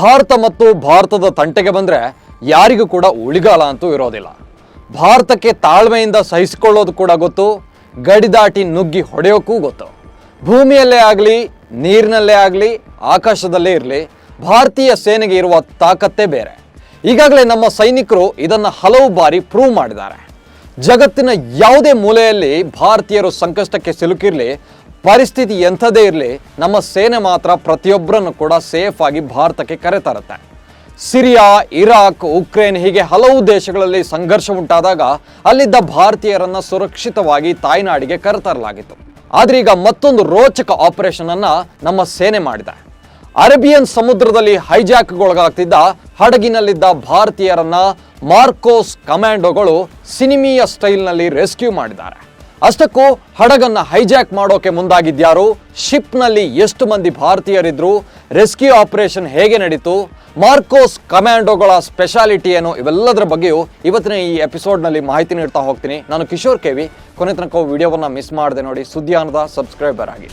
ಭಾರತ ಮತ್ತು ಭಾರತದ ತಂಟೆಗೆ ಬಂದರೆ ಯಾರಿಗೂ ಕೂಡ ಉಳಿಗಾಲ ಅಂತೂ ಇರೋದಿಲ್ಲ. ಭಾರತಕ್ಕೆ ತಾಳ್ಮೆಯಿಂದ ಸಹಿಸಿಕೊಳ್ಳೋದು ಕೂಡ ಗೊತ್ತು ಗಡಿದಾಟಿ ನುಗ್ಗಿ ಹೊಡೆಯೋಕ್ಕೂ ಗೊತ್ತು. ಭೂಮಿಯಲ್ಲೇ ಆಗಲಿ, ನೀರಿನಲ್ಲೇ ಆಗಲಿ, ಆಕಾಶದಲ್ಲೇ ಇರಲಿ, ಭಾರತೀಯ ಸೇನೆಗೆ ಇರುವ ತಾಕತ್ತೇ ಬೇರೆ. ಈಗಾಗಲೇ ನಮ್ಮ ಸೈನಿಕರು ಇದನ್ನು ಹಲವು ಬಾರಿ ಪ್ರೂವ್ ಮಾಡಿದ್ದಾರೆ. ಜಗತ್ತಿನ ಯಾವುದೇ ಮೂಲೆಯಲ್ಲಿ ಭಾರತೀಯರು ಸಂಕಷ್ಟಕ್ಕೆ ಸಿಲುಕಿರಲಿ ಪರಿಸ್ಥಿತಿ ಎಂಥದೇ ಇರಲಿ, ನಮ್ಮ ಸೇನೆ ಮಾತ್ರ ಪ್ರತಿಯೊಬ್ಬರನ್ನು ಕೂಡ ಸೇಫ್ ಆಗಿ ಭಾರತಕ್ಕೆ ಕರೆತರುತ್ತೆ ಸಿರಿಯಾ, ಇರಾಕ್, ಉಕ್ರೇನ್ ಹೀಗೆ ಹಲವು ದೇಶಗಳಲ್ಲಿ ಸಂಘರ್ಷ ಉಂಟಾದಾಗ ಅಲ್ಲಿದ್ದ ಭಾರತೀಯರನ್ನ ಸುರಕ್ಷಿತವಾಗಿ ತಾಯ್ನಾಡಿಗೆ ಕರೆತರಲಾಗಿತ್ತು ಆದ್ರೆ ಈಗ ಮತ್ತೊಂದು ರೋಚಕ ಆಪರೇಷನ್ ಅನ್ನ ನಮ್ಮ ಸೇನೆ ಮಾಡಿದೆ. ಅರೇಬಿಯನ್ ಸಮುದ್ರದಲ್ಲಿ ಹೈಜಾಕ್ಗೊಳಗಾಗ್ತಿದ್ದ ಹಡಗಿನಲ್ಲಿದ್ದ ಭಾರತೀಯರನ್ನ ಮಾರ್ಕೋಸ್ ಕಮಾಂಡೋಗಳು ಸಿನಿಮೀಯ ಸ್ಟೈಲ್ನಲ್ಲಿ ರೆಸ್ಕ್ಯೂ ಮಾಡಿದ್ದಾರೆ. ಅಷ್ಟಕ್ಕೂ ಹಡಗನ್ನ ಹೈಜಾಕ್ ಮಾಡೋಕೆ ಮುಂದಾಗಿದ್ಯಾರು? ಶಿಪ್ನಲ್ಲಿ ಎಷ್ಟು ಮಂದಿ ಭಾರತೀಯರಿದ್ರು? ರೆಸ್ಕ್ಯೂ ಆಪರೇಷನ್ ಹೇಗೆ ನಡೀತು? ಮಾರ್ಕೋಸ್ ಕಮ್ಯಾಂಡೋಗಳ ಸ್ಪೆಷಾಲಿಟಿ ಏನು? ಇವೆಲ್ಲದರ ಬಗ್ಗೆಯೂ ಇವತ್ತಿನ ಈ ಎಪಿಸೋಡ್ನಲ್ಲಿ ಮಾಹಿತಿ ನೀಡ್ತಾ ಹೋಗ್ತೀನಿ. ನಾನು ಕಿಶೋರ್ ಕೆವಿ ಕೊನೆ ತನಕ ವಿಡಿಯೋವನ್ನು ಮಿಸ್ ಮಾಡದೆ ನೋಡಿ ಸುದ್ದಿಯಾನದ ಸಬ್ಸ್ಕ್ರೈಬರ್ ಆಗಿ.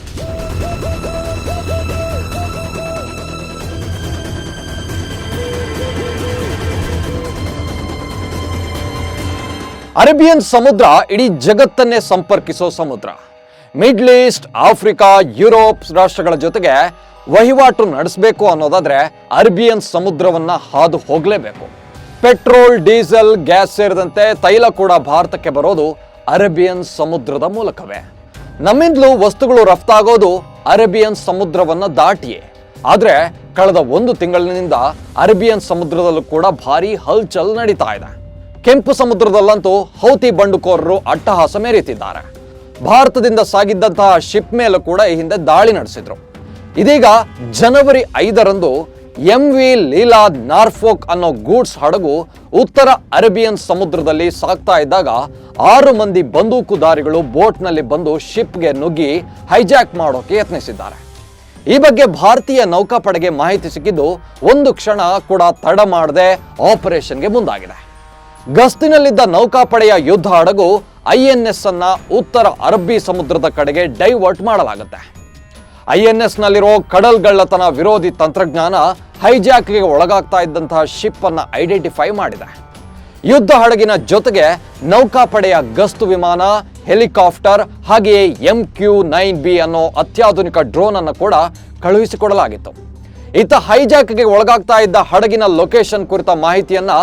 ಅರೇಬಿಯನ್ ಸಮುದ್ರ ಇಡೀ ಜಗತ್ತನ್ನೇ ಸಂಪರ್ಕಿಸೋ ಸಮುದ್ರ. ಮಿಡ್ಲ್ ಈಸ್ಟ್ ಆಫ್ರಿಕಾ ಯುರೋಪ್ ರಾಷ್ಟ್ರಗಳ ಜೊತೆಗೆ ವಹಿವಾಟು ನಡೆಸಬೇಕು ಅನ್ನೋದಾದ್ರೆ ಅರೇಬಿಯನ್ ಸಮುದ್ರವನ್ನ ಹಾದು ಹೋಗಲೇಬೇಕು. ಪೆಟ್ರೋಲ್, ಡೀಸೆಲ್, ಗ್ಯಾಸ್ ಸೇರಿದಂತೆ ತೈಲ ಕೂಡ ಭಾರತಕ್ಕೆ ಬರೋದು ಅರೇಬಿಯನ್ ಸಮುದ್ರದ ಮೂಲಕವೇ. ನಮ್ಮಿಂದಲೂ ವಸ್ತುಗಳು ರಫ್ತಾಗೋದು ಅರೇಬಿಯನ್ ಸಮುದ್ರವನ್ನ ದಾಟಿಯೇ. ಆದ್ರೆ ಕಳೆದ ಒಂದು ತಿಂಗಳಿನಿಂದ ಅರೇಬಿಯನ್ ಸಮುದ್ರದಲ್ಲೂ ಕೂಡ ಭಾರಿ ಹಲ್ಚಲ್ ನಡೀತಾ ಇದೆ. ಕೆಂಪು ಸಮುದ್ರದಲ್ಲಂತೂ ಹೌತಿ ಬಂಡುಕೋರರು ಅಟ್ಟಹಾಸ ಮೆರೆಯುತ್ತಿದ್ದಾರೆ. ಭಾರತದಿಂದ ಸಾಗಿದ್ದಂತಹ ಶಿಪ್ ಮೇಲೂ ಕೂಡ ಈ ಹಿಂದೆ ದಾಳಿ ನಡೆಸಿದ್ರು. ಇದೀಗ ಜನವರಿ ಐದರಂದು ಎಂ ವಿ ಲೀಲಾದ್ ನಾರ್ಫೋಕ್ ಅನ್ನೋ ಗೂಡ್ಸ್ ಹಡಗು ಉತ್ತರ ಅರೇಬಿಯನ್ ಸಮುದ್ರದಲ್ಲಿ ಸಾಗ್ತಾ ಇದ್ದಾಗ ಆರು ಮಂದಿ ಬಂದೂಕುದಾರಿಗಳು ಬೋಟ್ನಲ್ಲಿ ಬಂದು ಶಿಪ್ಗೆ ನುಗ್ಗಿ ಹೈಜಾಕ್ ಮಾಡೋಕೆ ಯತ್ನಿಸಿದ್ದಾರೆ. ಈ ಬಗ್ಗೆ ಭಾರತೀಯ ನೌಕಾಪಡೆಗೆ ಮಾಹಿತಿ ಸಿಕ್ಕಿದ್ದು ಒಂದು ಕ್ಷಣ ಕೂಡ ತಡ ಮಾಡದೆ ಆಪರೇಷನ್ಗೆ ಮುಂದಾಗಿದೆ. ಗಸ್ತಿನಲ್ಲಿದ್ದ ನೌಕಾಪಡೆಯ ಯುದ್ಧ ಹಡಗು ಐಎನ್ಎಸ್ ಅನ್ನ ಉತ್ತರ ಅರಬ್ಬಿ ಸಮುದ್ರದ ಕಡೆಗೆ ಡೈವರ್ಟ್ ಮಾಡಲಾಗುತ್ತೆ. ಐಎನ್ಎಸ್ ನಲ್ಲಿರೋ ಕಡಲ್ಗಳ್ಳತನ ವಿರೋಧಿ ತಂತ್ರಜ್ಞಾನ ಹೈಜಾಕ್ಗೆ ಒಳಗಾಗ್ತಾ ಇದ್ದಂತಹ ಶಿಪ್ ಅನ್ನ ಐಡೆಂಟಿಫೈ ಮಾಡಿದೆ. ಯುದ್ಧ ಹಡಗಿನ ಜೊತೆಗೆ ನೌಕಾಪಡೆಯ ಗಸ್ತು ವಿಮಾನ, ಹೆಲಿಕಾಪ್ಟರ್ ಹಾಗೆಯೇ ಎಂ ಕ್ಯೂ ನೈನ್ ಬಿ ಅನ್ನೋ ಅತ್ಯಾಧುನಿಕ ಡ್ರೋನ್ ಅನ್ನು ಕೂಡ ಕಳುಹಿಸಿಕೊಡಲಾಗಿತ್ತು. ಇತ್ತ ಹೈಜಾಕ್ಗೆ ಒಳಗಾಗ್ತಾ ಇದ್ದ ಹಡಗಿನ ಲೊಕೇಶನ್ ಕುರಿತ ಮಾಹಿತಿಯನ್ನ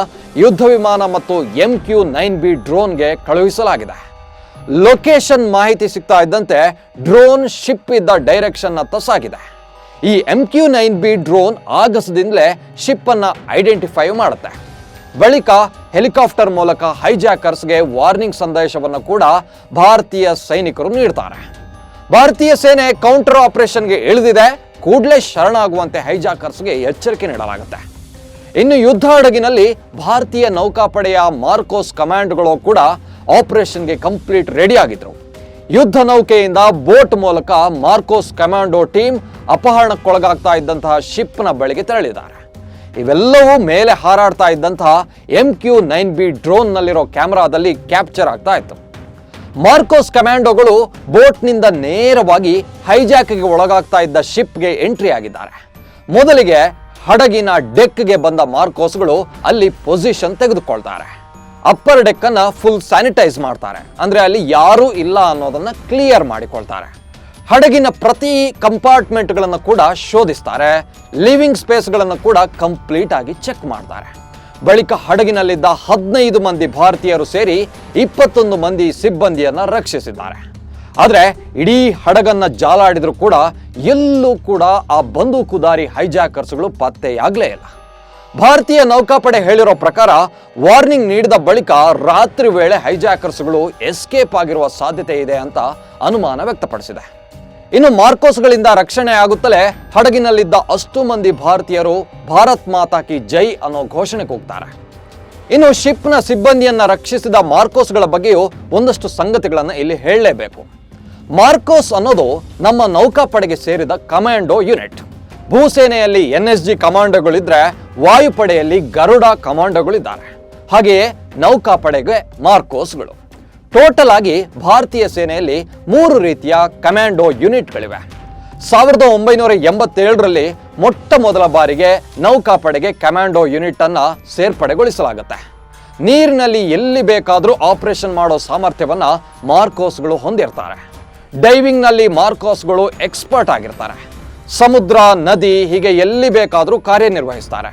ಯುದ್ಧ ವಿಮಾನ ಮತ್ತು ಎಂ ಕ್ಯೂ ನೈನ್ ಬಿ ಡ್ರೋನ್ಗೆ ಕಳುಹಿಸಲಾಗಿದೆ. ಲೊಕೇಶನ್ ಮಾಹಿತಿ ಸಿಗ್ತಾ ಇದ್ದಂತೆ ಡ್ರೋನ್ ಶಿಪ್ ಇದ್ದ ಡೈರೆಕ್ಷನ್ ಅತ್ತ ಸಾಗಿದೆ. ಈ M Q nine B drone ಆಗಸದಿಂದಲೇ ship ಅನ್ನ ಐಡೆಂಟಿಫೈ ಮಾಡುತ್ತೆ. ಬಳಿಕ ಹೆಲಿಕಾಪ್ಟರ್ ಮೂಲಕ ಹೈಜಾಕರ್ಸ್ಗೆ ವಾರ್ನಿಂಗ್ ಸಂದೇಶವನ್ನು ಕೂಡ ಭಾರತೀಯ ಸೈನಿಕರು ನೀಡ್ತಾರೆ. ಭಾರತೀಯ ಸೇನೆ ಕೌಂಟರ್ ಆಪರೇಷನ್ಗೆ ಇಳಿದಿದೆ. ಕೂಡಲೇ ಶರಣಾಗುವಂತೆ ಹೈಜಾಕರ್ಸ್ಗೆ ಎಚ್ಚರಿಕೆ ನೀಡಲಾಗುತ್ತೆ. ಇನ್ನು ಯುದ್ಧ ಹಡಗಿನಲ್ಲಿ ಭಾರತೀಯ ನೌಕಾಪಡೆಯ ಮಾರ್ಕೋಸ್ ಕಮಾಂಡ್ಗಳು ಕೂಡ ಆಪರೇಷನ್ಗೆ ಕಂಪ್ಲೀಟ್ ರೆಡಿ ಆಗಿದ್ರು ಯುದ್ಧ ನೌಕೆಯಿಂದ ಬೋಟ್ ಮೂಲಕ ಮಾರ್ಕೋಸ್ ಕಮಾಂಡೋ ಟೀಮ್ ಅಪಹರಣಕ್ಕೊಳಗಾಗ್ತಾ ಇದ್ದಂತಹ ಶಿಪ್ನ ಬಳಿಗೆ ತೆರಳಿದ್ದಾರೆ. ಇವೆಲ್ಲವೂ ಮೇಲೆ ಹಾರಾಡ್ತಾ ಇದ್ದಂತಹ ಎಂ ಕ್ಯೂ ನೈನ್ ಬಿ ಡ್ರೋನ್ನಲ್ಲಿರೋ ಕ್ಯಾಮ್ರಾದಲ್ಲಿ ಕ್ಯಾಪ್ಚರ್ ಆಗ್ತಾ ಇತ್ತು. ಮಾರ್ಕೋಸ್ ಕಮಾಂಡೋಗಳು ಬೋಟ್ನಿಂದ ನೇರವಾಗಿ ಹೈಜಾಕ್ಗೆ ಒಳಗಾಗ್ತಾ ಇದ್ದ ಶಿಪ್ಗೆ ಎಂಟ್ರಿ ಆಗಿದ್ದಾರೆ. ಮೊದಲಿಗೆ ಹಡಗಿನ ಡೆಕ್ಗೆ ಬಂದ ಮಾರ್ಕೋಸ್ಗಳು ಅಲ್ಲಿ ಪೊಸಿಷನ್ ತೆಗೆದುಕೊಳ್ತಾರೆ. ಅಪ್ಪರ್ ಡೆಕ್ ಅನ್ನ ಫುಲ್ ಸ್ಯಾನಿಟೈಸ್ ಮಾಡ್ತಾರೆ. ಅಂದ್ರೆ ಅಲ್ಲಿ ಯಾರೂ ಇಲ್ಲ ಅನ್ನೋದನ್ನ ಕ್ಲಿಯರ್ ಮಾಡಿಕೊಳ್ತಾರೆ. ಹಡಗಿನ ಪ್ರತಿ ಕಂಪಾರ್ಟ್ಮೆಂಟ್ಗಳನ್ನು ಕೂಡ ಶೋಧಿಸ್ತಾರೆ. ಲಿವಿಂಗ್ ಸ್ಪೇಸ್ಗಳನ್ನು ಕೂಡ ಕಂಪ್ಲೀಟ್ ಆಗಿ ಚೆಕ್ ಮಾಡ್ತಾರೆ. ಬಳಿಕ ಹಡಗಿನಲ್ಲಿದ್ದ ಹದಿನೈದು ಮಂದಿ ಭಾರತೀಯರು ಸೇರಿ ಇಪ್ಪತ್ತೊಂದು ಮಂದಿ ಸಿಬ್ಬಂದಿಯನ್ನು ರಕ್ಷಿಸಿದ್ದಾರೆ. ಆದರೆ ಇಡೀ ಹಡಗನ್ನ ಜಾಲಾಡಿದರೂ ಕೂಡ ಎಲ್ಲೂ ಕೂಡ ಆ ಬಂದೂಕುದಾರಿ ಹೈಜಾಕರ್ಸ್ಗಳು ಪತ್ತೆಯಾಗಲೇ ಇಲ್ಲ. ಭಾರತೀಯ ನೌಕಾಪಡೆ ಹೇಳಿರೋ ಪ್ರಕಾರ ವಾರ್ನಿಂಗ್ ನೀಡಿದ ಬಳಿಕ ರಾತ್ರಿ ವೇಳೆ ಹೈಜಾಕರ್ಸ್ಗಳು ಎಸ್ಕೇಪ್ ಆಗಿರುವ ಸಾಧ್ಯತೆ ಇದೆ ಅಂತ ಅನುಮಾನ ವ್ಯಕ್ತಪಡಿಸಿದೆ. ಇನ್ನು ಮಾರ್ಕೋಸ್ಗಳಿಂದ ರಕ್ಷಣೆ ಆಗುತ್ತಲೇ ಹಡಗಿನಲ್ಲಿದ್ದ ಅಷ್ಟು ಮಂದಿ ಭಾರತೀಯರು ಭಾರತ್ ಮಾತಾ ಕಿ ಜೈ ಅನ್ನೋ ಘೋಷಣೆ ಹೋಗ್ತಾರೆ. ಇನ್ನು ಶಿಪ್ನ ಸಿಬ್ಬಂದಿಯನ್ನ ರಕ್ಷಿಸಿದ ಮಾರ್ಕೋಸ್ಗಳ ಬಗ್ಗೆಯೂ ಒಂದಷ್ಟು ಸಂಗತಿಗಳನ್ನು ಇಲ್ಲಿ ಹೇಳಲೇಬೇಕು. ಮಾರ್ಕೋಸ್ ಅನ್ನೋದು ನಮ್ಮ ನೌಕಾಪಡೆಗೆ ಸೇರಿದ ಕಮಾಂಡೋ ಯೂನಿಟ್. ಭೂಸೇನೆಯಲ್ಲಿ ಎನ್ ಎಸ್ ಜಿ ಕಮಾಂಡೋಗಳಿದ್ರೆ ವಾಯುಪಡೆಯಲ್ಲಿ ಗರುಡ ಕಮಾಂಡೋಗಳಿದ್ದಾರೆ ಹಾಗೆಯೇ ನೌಕಾಪಡೆಗೆ ಮಾರ್ಕೋಸ್ಗಳು. ಟೋಟಲ್ ಆಗಿ ಭಾರತೀಯ ಸೇನೆಯಲ್ಲಿ ಮೂರು ರೀತಿಯ ಕಮ್ಯಾಂಡೋ ಯೂನಿಟ್ಗಳಿವೆ. ಸಾವಿರದ ಒಂಬೈನೂರ ಎಂಬತ್ತೇಳರಲ್ಲಿ ಮೊಟ್ಟ ಮೊದಲ ಬಾರಿಗೆ ನೌಕಾಪಡೆಗೆ ಕಮ್ಯಾಂಡೋ ಯೂನಿಟ್ ಅನ್ನ ಸೇರ್ಪಡೆಗೊಳಿಸಲಾಗುತ್ತೆ. ನೀರಿನಲ್ಲಿ ಎಲ್ಲಿ ಬೇಕಾದರೂ ಆಪರೇಷನ್ ಮಾಡೋ ಸಾಮರ್ಥ್ಯವನ್ನು ಮಾರ್ಕೋಸ್ಗಳು ಹೊಂದಿರ್ತಾರೆ. ಡೈವಿಂಗ್ನಲ್ಲಿ ಮಾರ್ಕೋಸ್ಗಳು ಎಕ್ಸ್ಪರ್ಟ್ ಆಗಿರ್ತಾರೆ. ಸಮುದ್ರ, ನದಿ ಹೀಗೆ ಎಲ್ಲಿ ಬೇಕಾದರೂ ಕಾರ್ಯನಿರ್ವಹಿಸ್ತಾರೆ.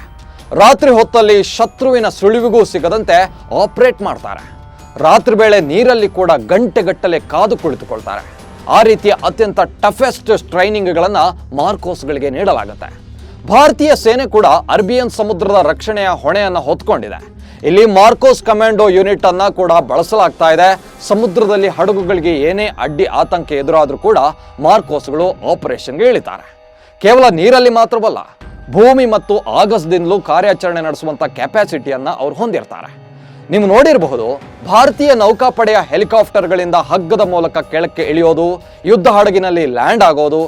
ರಾತ್ರಿ ಹೊತ್ತಲ್ಲಿ ಶತ್ರುವಿನ ಸುಳಿವಿಗೂ ಸಿಗದಂತೆ ಆಪರೇಟ್ ಮಾಡ್ತಾರೆ. ರಾತ್ರಿ ವೇಳೆ ನೀರಲ್ಲಿ ಕೂಡ ಗಂಟೆಗಟ್ಟಲೆ ಕಾದು ಕುಳಿತುಕೊಳ್ತಾರೆ. ಆ ರೀತಿಯ ಅತ್ಯಂತ ಟಫೆಸ್ಟ್ ಟ್ರೈನಿಂಗ್ಗಳನ್ನು ಮಾರ್ಕೋಸ್ಗಳಿಗೆ ನೀಡಲಾಗುತ್ತೆ. ಭಾರತೀಯ ಸೇನೆ ಕೂಡ ಅರಬಿಯನ್ ಸಮುದ್ರದ ರಕ್ಷಣೆಯ ಹೊಣೆಯನ್ನು ಹೊತ್ಕೊಂಡಿದೆ. ಇಲ್ಲಿ ಮಾರ್ಕೋಸ್ ಕಮಾಂಡೋ ಯೂನಿಟ್ ಅನ್ನ ಕೂಡ ಬಳಸಲಾಗ್ತಾ ಇದೆ. ಸಮುದ್ರದಲ್ಲಿ ಹಡಗುಗಳಿಗೆ ಏನೇ ಅಡ್ಡಿ ಆತಂಕ ಎದುರಾದರೂ ಕೂಡ ಮಾರ್ಕೋಸ್ಗಳು ಆಪರೇಷನ್ಗೆ ಇಳಿತಾರೆ. ಕೇವಲ ನೀರಲ್ಲಿ ಮಾತ್ರವಲ್ಲ, ಭೂಮಿ ಮತ್ತು ಆಗಸದಿಂದಲೂ ಕಾರ್ಯಾಚರಣೆ ನಡೆಸುವಂಥ ಕೆಪಾಸಿಟಿಯನ್ನ ಅವ್ರು ಹೊಂದಿರ್ತಾರೆ. ನೀವು ನೋಡಿರಬಹುದು, ಭಾರತೀಯ ನೌಕಾಪಡೆಯ ಹೆಲಿಕಾಪ್ಟರ್ಗಳಿಂದ ಹಗ್ಗದ ಮೂಲಕ ಕೆಳಕ್ಕೆ ಇಳಿಯೋದು, ಯುದ್ಧ ಹಡಗಿನಲ್ಲಿ ಲ್ಯಾಂಡ್ ಆಗೋದು,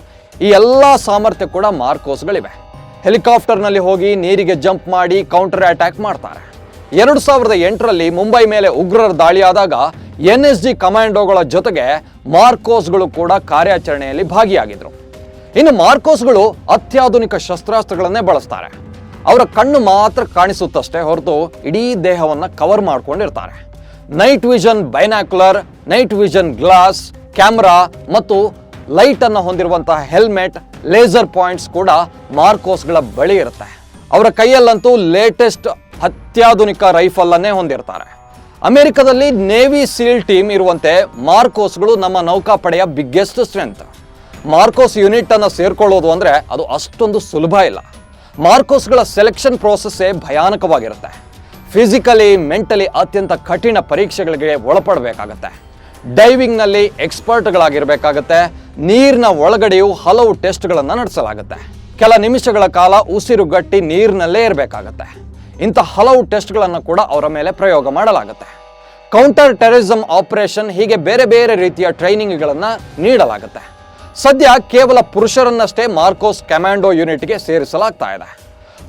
ಈ ಎಲ್ಲ ಸಾಮರ್ಥ್ಯ ಕೂಡ ಮಾರ್ಕೋಸ್ಗಳಿವೆ. ಹೆಲಿಕಾಪ್ಟರ್ನಲ್ಲಿ ಹೋಗಿ ನೀರಿಗೆ ಜಂಪ್ ಮಾಡಿ ಕೌಂಟರ್ ಅಟ್ಯಾಕ್ ಮಾಡ್ತಾರೆ. ಎರಡು ಸಾವಿರದ ಎಂಟರಲ್ಲಿ ಮುಂಬೈ ಮೇಲೆ ಉಗ್ರರ ದಾಳಿಯಾದಾಗ ಎನ್ ಎಸ್ ಜಿ ಕಮಾಂಡೋಗಳ ಜೊತೆಗೆ ಮಾರ್ಕೋಸ್ಗಳು ಕೂಡ ಕಾರ್ಯಾಚರಣೆಯಲ್ಲಿ ಭಾಗಿಯಾಗಿದ್ರು. ಇನ್ನು ಮಾರ್ಕೋಸ್ಗಳು ಅತ್ಯಾಧುನಿಕ ಶಸ್ತ್ರಾಸ್ತ್ರಗಳನ್ನೇ ಬಳಸ್ತಾರೆ. ಅವರ ಕಣ್ಣು ಮಾತ್ರ ಕಾಣಿಸುತ್ತಷ್ಟೇ ಹೊರತು ಇಡೀ ದೇಹವನ್ನು ಕವರ್ ಮಾಡ್ಕೊಂಡಿರ್ತಾರೆ. Night vision binocular night vision glass camera ಮತ್ತು ಲೈಟ್ ಅನ್ನು ಹೊಂದಿರುವಂತಹ ಹೆಲ್ಮೆಟ್ ಲೇಸರ್ ಪಾಯಿಂಟ್ಸ್ ಕೂಡ ಮಾರ್ಕೋಸ್ಗಳ ಬಳಿ ಇರುತ್ತೆ. ಅವರ ಕೈಯಲ್ಲಂತೂ ಲೇಟೆಸ್ಟ್ ಅತ್ಯಾಧುನಿಕ ರೈಫಲನ್ನೇ ಹೊಂದಿರ್ತಾರೆ. ಅಮೆರಿಕದಲ್ಲಿ ನೇವಿ ಸೀಲ್ ಟೀಮ್ ಇರುವಂತೆ ಮಾರ್ಕೋಸ್ಗಳು ನಮ್ಮ ನೌಕಾಪಡೆಯ ಬಿಗ್ಗೆಸ್ಟ್ ಸ್ಟ್ರೆಂತ್ ಮಾರ್ಕೋಸ್ ಯೂನಿಟ್ ಅನ್ನು ಸೇರ್ಕೊಳ್ಳೋದು ಅಂದ್ರೆ ಅದು ಅಷ್ಟೊಂದು ಸುಲಭ ಇಲ್ಲ. ಮಾರ್ಕೋಸ್ಗಳ ಸೆಲೆಕ್ಷನ್ ಪ್ರೋಸೆಸ್ಸೇ ಭಯಾನಕವಾಗಿರುತ್ತೆ. ಫಿಸಿಕಲಿ ಮೆಂಟಲಿ ಅತ್ಯಂತ ಕಠಿಣ ಪರೀಕ್ಷೆಗಳಿಗೆ ಒಳಪಡಬೇಕಾಗತ್ತೆ. ಡೈವಿಂಗ್ನಲ್ಲಿ ಎಕ್ಸ್ಪರ್ಟ್ಗಳಾಗಿರಬೇಕಾಗತ್ತೆ ನೀರಿನ ಒಳಗಡೆಯು ಹಲವು ಟೆಸ್ಟ್ಗಳನ್ನು ನಡೆಸಲಾಗುತ್ತೆ. ಕೆಲ ನಿಮಿಷಗಳ ಕಾಲ ಉಸಿರುಗಟ್ಟಿ ನೀರಿನಲ್ಲೇ ಇರಬೇಕಾಗತ್ತೆ. ಇಂಥ ಹಲವು ಟೆಸ್ಟ್ಗಳನ್ನು ಕೂಡ ಅವರ ಮೇಲೆ ಪ್ರಯೋಗ ಮಾಡಲಾಗುತ್ತೆ. ಕೌಂಟರ್ ಟೆರರಿಸಮ್ ಆಪರೇಷನ್ ಹೀಗೆ ಬೇರೆ ಬೇರೆ ರೀತಿಯ ಟ್ರೈನಿಂಗ್ಗಳನ್ನು ನೀಡಲಾಗುತ್ತೆ. ಸದ್ಯ ಕೇವಲ ಪುರುಷರನ್ನಷ್ಟೇ ಮಾರ್ಕೋಸ್ ಕಮಾಂಡೋ ಯೂನಿಟ್ಗೆ ಸೇರಿಸಲಾಗ್ತಾ ಇದೆ.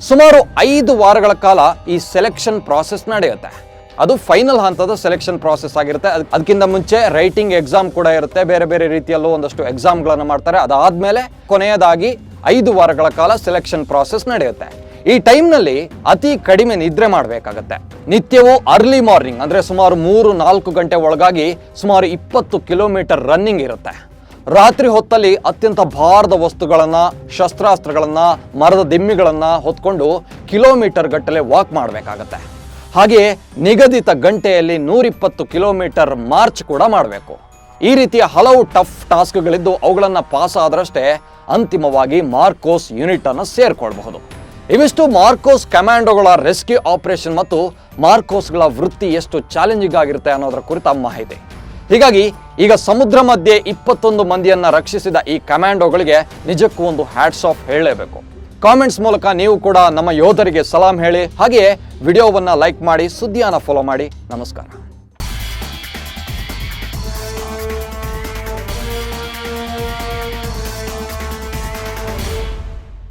ಸುಮಾರು ಐದು ವಾರಗಳ ಕಾಲ ಈ ಸೆಲೆಕ್ಷನ್ ಪ್ರಾಸೆಸ್ ನಡೆಯುತ್ತೆ. ಅದು ಫೈನಲ್ ಹಂತದ ಸೆಲೆಕ್ಷನ್ ಪ್ರಾಸೆಸ್ ಆಗಿರುತ್ತೆ. ಅದ್- ಅದಕ್ಕಿಂತ ಮುಂಚೆ ರೈಟಿಂಗ್ ಎಕ್ಸಾಮ್ ಕೂಡ ಇರುತ್ತೆ. ಬೇರೆ ಬೇರೆ ರೀತಿಯಲ್ಲೂ ಒಂದಷ್ಟು ಎಕ್ಸಾಮ್ಗಳನ್ನು ಮಾಡ್ತಾರೆ. ಅದಾದಮೇಲೆ ಕೊನೆಯದಾಗಿ ಐದು ವಾರಗಳ ಕಾಲ ಸೆಲೆಕ್ಷನ್ ಪ್ರಾಸೆಸ್ ನಡೆಯುತ್ತೆ. ಈ ಟೈಮ್ನಲ್ಲಿ ಅತಿ ಕಡಿಮೆ ನಿದ್ರೆ ಮಾಡಬೇಕಾಗತ್ತೆ. ನಿತ್ಯವೂ ಅರ್ಲಿ ಮಾರ್ನಿಂಗ್ ಅಂದರೆ ಸುಮಾರು ಮೂರು ನಾಲ್ಕು ಗಂಟೆ ಒಳಗಾಗಿ ಸುಮಾರು ಇಪ್ಪತ್ತು ಕಿಲೋಮೀಟರ್ ರನ್ನಿಂಗ್ ಇರುತ್ತೆ. ರಾತ್ರಿ ಹೊತ್ತಲ್ಲಿ ಅತ್ಯಂತ ಭಾರದ ವಸ್ತುಗಳನ್ನು, ಶಸ್ತ್ರಾಸ್ತ್ರಗಳನ್ನು, ಮರದ ದಿಮ್ಮಿಗಳನ್ನು ಹೊತ್ಕೊಂಡು ಕಿಲೋಮೀಟರ್ ಗಟ್ಟಲೆ ವಾಕ್ ಮಾಡಬೇಕಾಗತ್ತೆ. ಹಾಗೆಯೇ ನಿಗದಿತ ಗಂಟೆಯಲ್ಲಿ ನೂರಿಪ್ಪತ್ತು ಕಿಲೋಮೀಟರ್ ಮಾರ್ಚ್ ಕೂಡ ಮಾಡಬೇಕು. ಈ ರೀತಿಯ ಹಲವು ಟಫ್ ಟಾಸ್ಕ್ಗಳಿದ್ದು ಅವುಗಳನ್ನು ಪಾಸ್ ಆದರಷ್ಟೇ ಅಂತಿಮವಾಗಿ ಮಾರ್ಕೋಸ್ ಯೂನಿಟನ್ನು ಸೇರಿಕೊಳ್ಬಹುದು. ಇವಿಷ್ಟು ಮಾರ್ಕೋಸ್ ಕಮಾಂಡೋಗಳ ರೆಸ್ಕ್ಯೂ ಆಪರೇಷನ್ ಮತ್ತು ಮಾರ್ಕೋಸ್ಗಳ ವೃತ್ತಿ ಎಷ್ಟು ಚಾಲೆಂಜಿಂಗ್ ಆಗಿರುತ್ತೆ ಅನ್ನೋದರ ಕುರಿತ ಮಾಹಿತಿ. ಹೀಗಾಗಿ ಈಗ ಸಮುದ್ರ ಮಧ್ಯೆ ಇಪ್ಪತ್ತೊಂದು ಮಂದಿಯನ್ನ ರಕ್ಷಿಸಿದ ಈ ಕಮ್ಯಾಂಡೋಗಳಿಗೆ ನಿಜಕ್ಕೂ ಒಂದು ಹ್ಯಾಟ್ಸ್ ಆಫ್ ಹೇಳಲೇಬೇಕು. ಕಾಮೆಂಟ್ಸ್ ಮೂಲಕ ನೀವು ಕೂಡ ನಮ್ಮ ಯೋಧರಿಗೆ ಸಲಾಂ ಹೇಳಿ, ಹಾಗೆಯೇ ವಿಡಿಯೋವನ್ನು ಲೈಕ್ ಮಾಡಿ, ಸುದ್ದಿಯನ್ನು ಫಾಲೋ ಮಾಡಿ. ನಮಸ್ಕಾರ.